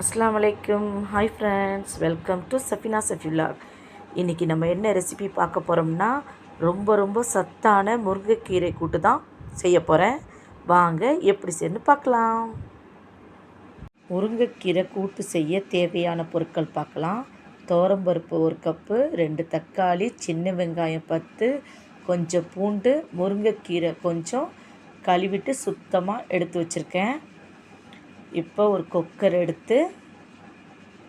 அஸ்லாம் வலைக்கும். Hi friends welcome to Safina Safi vlog இன்றைக்கி நம்ம என்ன ரெசிபி பார்க்க போகிறோம்னா ரொம்ப ரொம்ப சத்தான முருங்கைக்கீரை கூட்டு தான் செய்ய போகிறேன் வாங்க எப்படி செய்யணும்னு பார்க்கலாம். முருங்கைக்கீரை கூட்டு செய்ய தேவையான பொருட்கள் பார்க்கலாம். தோரம்பருப்பு ஒரு கப்பு ரெண்டு தக்காளி சின்ன வெங்காயம் பத்து கொஞ்சம் பூண்டு முருங்கைக்கீரை கொஞ்சம் கழுவிட்டு சுத்தமாக எடுத்து வச்சுருக்கேன். இப்போ ஒரு குக்கர் எடுத்து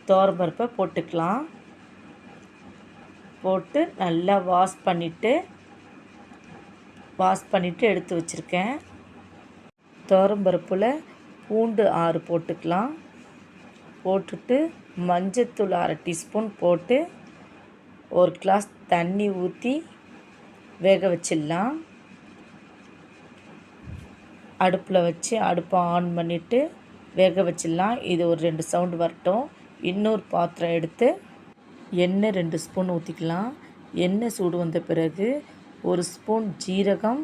தோரம்பருப்பை போட்டுக்கலாம். போட்டு நல்லா வாஷ் பண்ணிவிட்டு வாஷ் பண்ணிவிட்டு எடுத்து வச்சுருக்கேன். தோரம்பருப்பில் பூண்டு ஆறு போட்டுக்கலாம். போட்டுட்டு மஞ்சத்தூள் அரை டீஸ்பூன் போட்டு ஒரு கிளாஸ் தண்ணி ஊற்றி வேக வச்சிடலாம். அடுப்பில் வச்சு அடுப்பை ஆன் பண்ணிவிட்டு வேக வச்சிடலாம். இது ஒரு ரெண்டு சவுண்டு வரட்டும். இன்னொரு பாத்திரம் எடுத்து எண்ணெய் ரெண்டு ஸ்பூன் ஊற்றிக்கலாம் எண்ணெய் சூடு வந்த பிறகு ஒரு ஸ்பூன் ஜீரகம்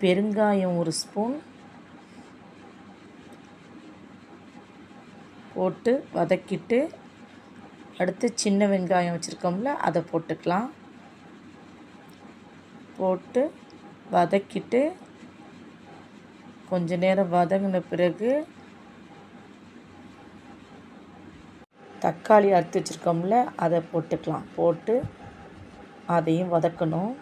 பெருங்காயம் ஒரு ஸ்பூன் போட்டு வதக்கிட்டு அடுத்து சின்ன வெங்காயம் வச்சுருக்கோம்ல அதை போட்டுக்கலாம். போட்டு வதக்கிட்டு கொஞ்ச நேரம் வதங்கின பிறகு தக்காளி அறுத்து வச்சுருக்கோம்ல அதை போட்டுக்கலாம். போட்டு அதையும் வதக்கணும்.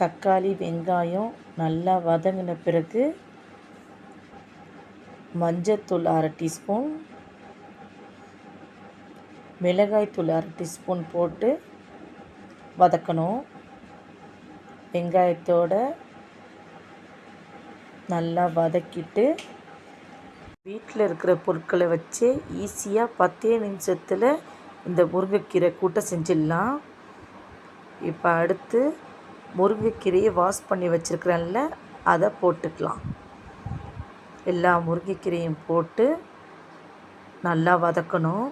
தக்காளி வெங்காயம் நல்லா வதங்கின பிறகு மஞ்சத்தூள் அரை டீஸ்பூன் மிளகாய்த்தூள் அரை டீஸ்பூன் போட்டு வதக்கணும். வெங்காயத்தோட நல்லா வதக்கிட்டு வீட்டில் இருக்கிற பொருட்களை வச்சு ஈஸியாக பத்தே நிமிஷத்தில் இந்த முருங்கைக்கீரை கூட்டை செஞ்சிடலாம். இப்போ அடுத்து முருங்கைக்கீரையை வாஷ் பண்ணி வச்சுருக்கிறேன்ல அதை போட்டுக்கலாம். எல்லா முருங்கைக்கீரையும் போட்டு நல்லா வதக்கணும்.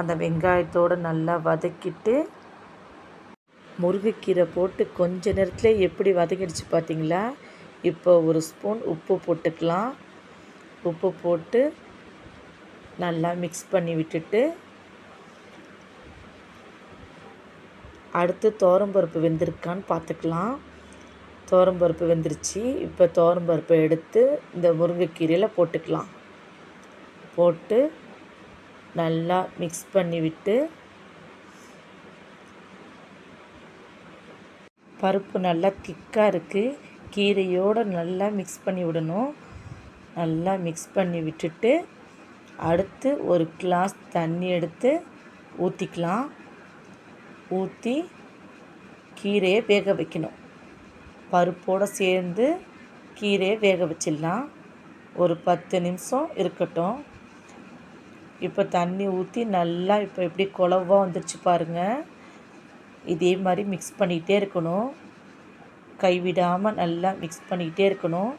அந்த வெங்காயத்தோடு நல்லா வதக்கிட்டு முருங்கைக்கீரை போட்டு கொஞ்ச நேரத்தில் எப்படி வதங்கிடுச்சு பார்த்தீங்களா? இப்போ ஒரு ஸ்பூன் உப்பு போட்டுக்கலாம். உப்பு போட்டு நல்லா மிக்ஸ் பண்ணி விட்டுட்டு அடுத்து தோரம்பருப்பு வெந்திருக்கான்னு பார்த்துக்கலாம். தோரம்பருப்பு வெந்துருச்சு. இப்போ தோரம்பருப்பை எடுத்து இந்த முருங்கைக்கீரையில் போட்டுக்கலாம். போட்டு நல்லா மிக்ஸ் பண்ணி விட்டு பருப்பு நல்லா திக்காக இருக்குது கீரையோடு நல்லா மிக்ஸ் பண்ணி விடணும். நல்லா மிக்ஸ் பண்ணி விட்டுட்டு அடுத்து ஒரு கிளாஸ் தண்ணி எடுத்து ஊற்றிக்கலாம் ஊற்றி கீரையை வேக வைக்கணும். பருப்போடு சேர்ந்து கீரையை வேக வச்சிடலாம். ஒரு பத்து நிமிஷம் இருக்கட்டும். இப்போ தண்ணி ஊற்றி நல்லா இப்போ எப்படி குழவாக வந்துருச்சு பாருங்கள் இதே மாதிரி மிக்ஸ் பண்ணிகிட்டே இருக்கணும். கைவிடாமல் நல்லா மிக்ஸ் பண்ணிக்கிட்டே இருக்கணும்.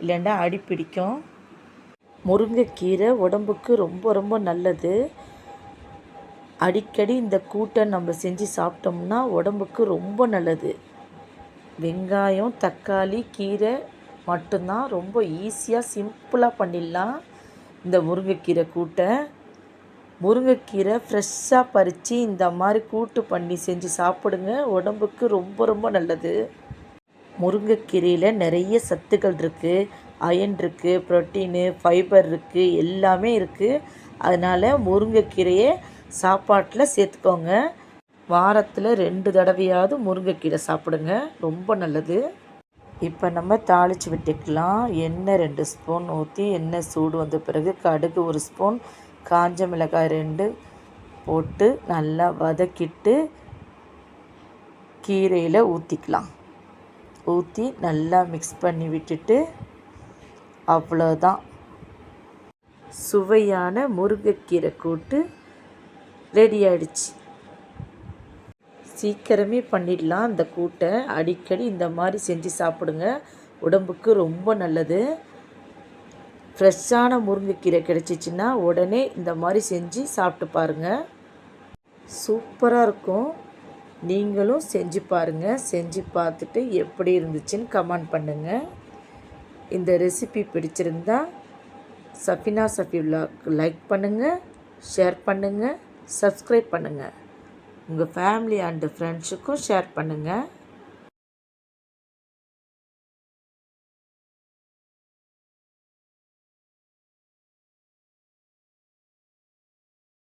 இல்லைன்னா அடி பிடிக்கும். முருங்கைக்கீரை உடம்புக்கு ரொம்ப ரொம்ப நல்லது. அடிக்கடி இந்த கூட்டை நம்ம செஞ்சு சாப்பிட்டோம்னா உடம்புக்கு ரொம்ப நல்லது. வெங்காயம் தக்காளி கீரை மட்டும்தான் ரொம்ப ஈஸியாக சிம்பிளாக பண்ணிடலாம். இந்த முருங்கைக்கீரை கூட்டை. முருங்கைக்கீரை ஃப்ரெஷ்ஷாக பறித்து இந்த மாதிரி கூட்டு பண்ணி செஞ்சு சாப்பிடுங்க. உடம்புக்கு ரொம்ப ரொம்ப நல்லது. முருங்கைக்கீரையில் நிறைய சத்துக்கள் இருக்குது அயன் இருக்குது ப்ரோட்டீனு ஃபைபர் இருக்குது எல்லாமே இருக்குது அதனால் முருங்கைக்கீரையை சாப்பாட்டில் சேர்த்துக்கோங்க. வாரத்தில் ரெண்டு தடவையாவது முருங்கைக்கீரை சாப்பிடுங்க. ரொம்ப நல்லது. இப்போ நம்ம தாளித்து விட்டுக்கலாம். எண்ணெய் ரெண்டு ஸ்பூன் ஊற்றி எண்ணெய் சூடு வந்த பிறகு கடுகு ஒரு ஸ்பூன் காஞ்ச மிளகாய் ரெண்டு போட்டு நல்லா வதக்கிட்டு கீரையில் ஊற்றிக்கலாம் ஊற்றி நல்லா மிக்ஸ் பண்ணி விட்டுட்டு அவ்வளோதான் சுவையான முருங்கைக்கீரை கூட்டு ரெடி ஆயிடுச்சு. சீக்கிரமே பண்ணிடலாம் இந்த கூட்டை. அடிக்கடி இந்த மாதிரி செஞ்சு சாப்பிடுங்க. உடம்புக்கு ரொம்ப நல்லது. ஃப்ரெஷ்ஷான முருங்கைக்கீரை கிடச்சிச்சின்னா உடனே இந்த மாதிரி செஞ்சு சாப்பிட்டு பாருங்கள் சூப்பராக இருக்கும். நீங்களும் செஞ்சு பாருங்கள் செஞ்சு பார்த்துட்டு எப்படி இருந்துச்சுன்னு கமெண்ட் பண்ணுங்கள் இந்த ரெசிபி பிடிச்சிருந்தா சஃபினா சஃபி விலாக் லைக் பண்ணுங்கள் ஷேர் பண்ணுங்கள் சப்ஸ்கிரைப் பண்ணுங்கள் உங்கள் ஃபேமிலி அண்டு ஃப்ரெண்ட்ஸுக்கும் ஷேர் பண்ணுங்கள்